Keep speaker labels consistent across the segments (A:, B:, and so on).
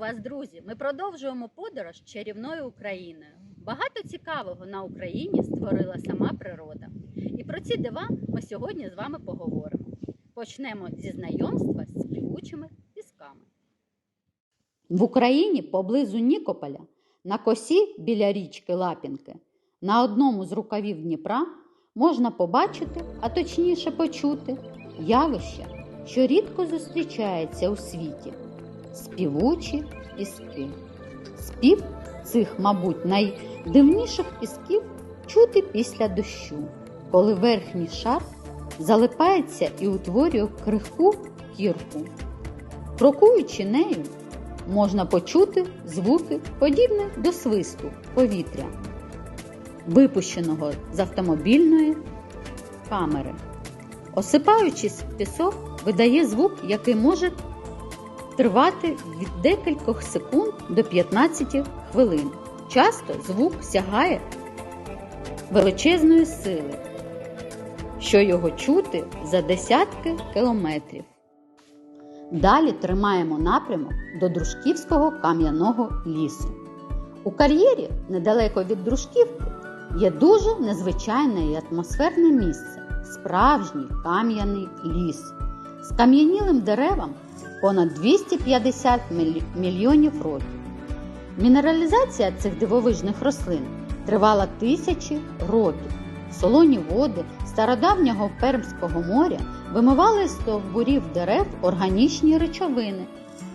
A: вас, друзі! Ми продовжуємо подорож чарівною Україною. Багато цікавого на Україні створила сама природа. І про ці дива ми сьогодні з вами поговоримо. Почнемо зі знайомства з співучими пісками. В Україні поблизу Нікополя на косі біля річки Лапінки на одному з рукавів Дніпра можна побачити, а точніше почути, явище, що рідко зустрічається у світі співучі піски. Спів цих, мабуть, найдивніших пісків чути після дощу, коли верхній шар залипається і утворює крихку кірку. Крокуючи нею, можна почути звуки, подібні до свисту повітря, випущеного з автомобільної камери. Осипаючись в пісок, видає звук, який може тривати від декількох секунд до 15 хвилин. Часто звук сягає величезної сили, що його чути за десятки кілометрів. Далі тримаємо напрямок до Дружківського кам'яного лісу. У кар'єрі, недалеко від Дружківки, є дуже незвичайне і атмосферне місце справжній кам'яний ліс з кам'янілим деревом понад 250 мільйонів років. Мінералізація цих дивовижних рослин тривала тисячі років. Солоні води стародавнього Пермського моря вимивали з стовбурів дерев органічні речовини,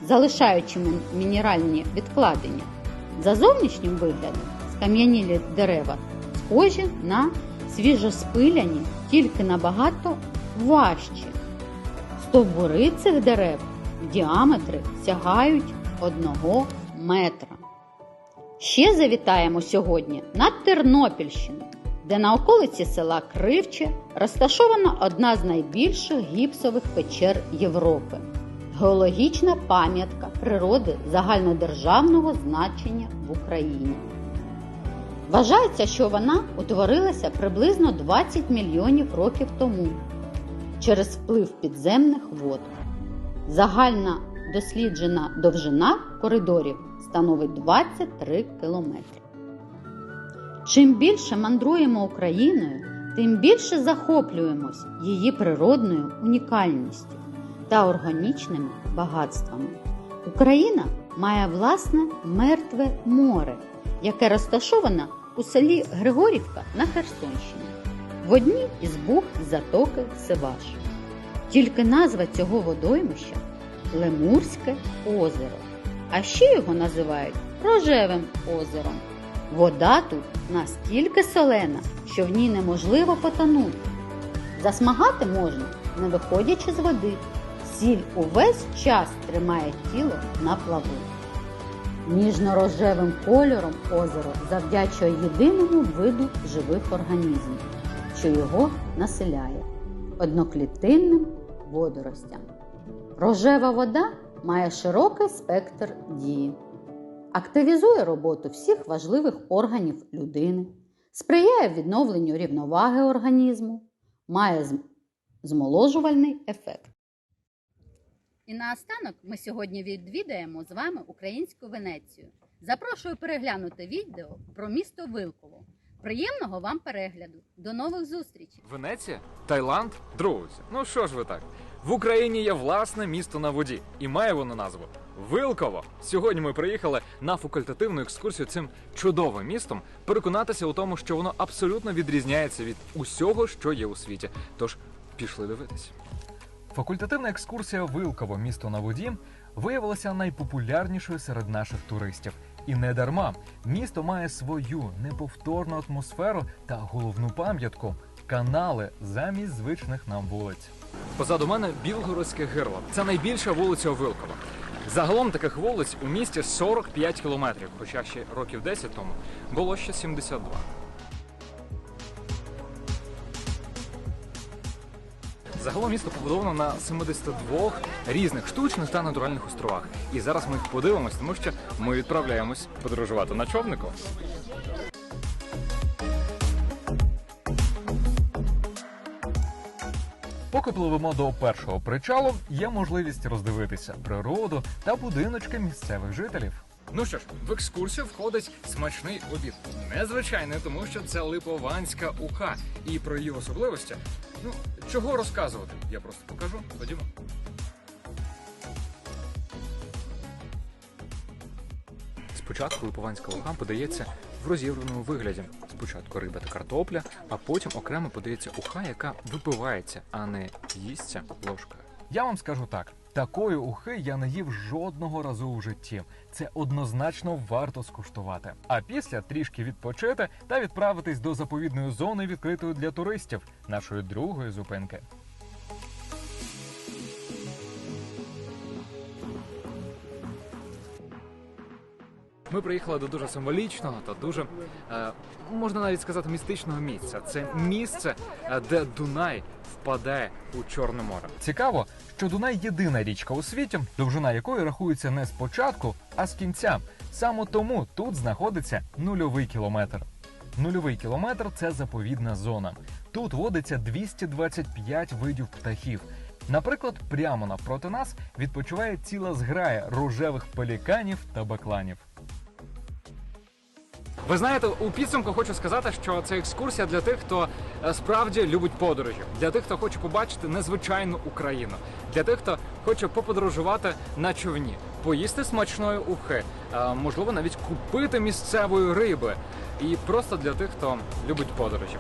A: залишаючи мінеральні відкладення. За зовнішнім виглядом скам'янілі дерева схожі на свіжоспиляні, тільки набагато важчі. Стовбури цих дерев в діаметрі сягають одного метра. Ще завітаємо сьогодні на Тернопільщину, де на околиці села Кривче розташована одна з найбільших гіпсових печер Європи. Геологічна пам'ятка природи загальнодержавного значення в Україні. Вважається, що вона утворилася приблизно 20 мільйонів років тому через вплив підземних вод. Загальна досліджена довжина коридорів становить 23 кілометри. Чим більше мандруємо Україною, тим більше захоплюємось її природною унікальністю та органічними багатствами. Україна має власне мертве море, яке розташоване у селі Григорівка на Херсонщині, в одній із бухт затоки Севаш. Тільки назва цього водоймища Лемурське озеро, а ще його називають Рожевим озером. Вода тут настільки солена, що в ній неможливо потонути. Засмагати можна, не виходячи з води. Сіль увесь час тримає тіло на плаву. Ніжно-рожевим кольором озеро завдячує єдиному виду живих організмів, що його населяє одноклітинним водоростям. Рожева вода має широкий спектр дії, активізує роботу всіх важливих органів людини, сприяє відновленню рівноваги організму, має змоложувальний ефект. І наостанок ми сьогодні відвідаємо з вами українську Венецію. Запрошую переглянути відео про місто Вилково. Приємного вам перегляду! До нових зустрічей!
B: Венеція? Таїланд? Друзі, ну що ж ви так? В Україні є власне місто на воді, і має воно назву Вилково. Сьогодні ми приїхали на факультативну екскурсію цим чудовим містом, переконатися у тому, що воно абсолютно відрізняється від усього, що є у світі. Тож пішли дивитись. Факультативна екскурсія Вилково, місто на воді, виявилася найпопулярнішою серед наших туристів. І не дарма місто має свою неповторну атмосферу та головну пам'ятку канали замість звичних нам вулиць. Позаду мене Білгородське гирло. Це найбільша вулиця Вилкова. Загалом таких вулиць у місті 45 кілометрів, хоча ще років 10 тому було ще 72. Загалом місто побудовано на 72 різних штучних та натуральних островах. І зараз ми їх подивимось, тому що ми відправляємось подорожувати на човнику. Поки пливемо до першого причалу, є можливість роздивитися природу та будиночки місцевих жителів. Ну що ж, в екскурсію входить смачний обід. Незвичайний, тому що це липованська уха. І про її особливості. Ну, чого розказувати? Я просто покажу. Ходімо. Спочатку липованська уха подається в розіграному вигляді. Спочатку риба та картопля, а потім окремо подається уха, яка випивається, а не їсться ложкою. Я вам скажу так: такої ухи я не їв жодного разу у житті. Це однозначно варто скуштувати. А після трішки відпочити та відправитись до заповідної зони, відкритої для туристів, нашої другої зупинки. Ми приїхали до дуже символічного та дуже е, можна навіть сказати містичного місця. Це місце, е, де Дунай впадає у Чорне море. Цікаво, що Дунай єдина річка у світі, довжина якої рахується не з початку, а з кінця. Саме тому тут знаходиться нульовий кілометр. Нульовий кілометр це заповідна зона. Тут водиться 225 видів птахів. Наприклад, прямо навпроти нас відпочиває ціла зграя рожевих пеліканів та бакланів. Ви знаєте, у підсумку хочу сказати, що це екскурсія для тих, хто е, справді любить подорожі, для тих, хто хоче побачити незвичайну Україну, для тих, хто хоче поподорожувати на човні, поїсти смачної ухи, е, можливо, навіть купити місцевої риби, і просто для тих, хто любить подорожі.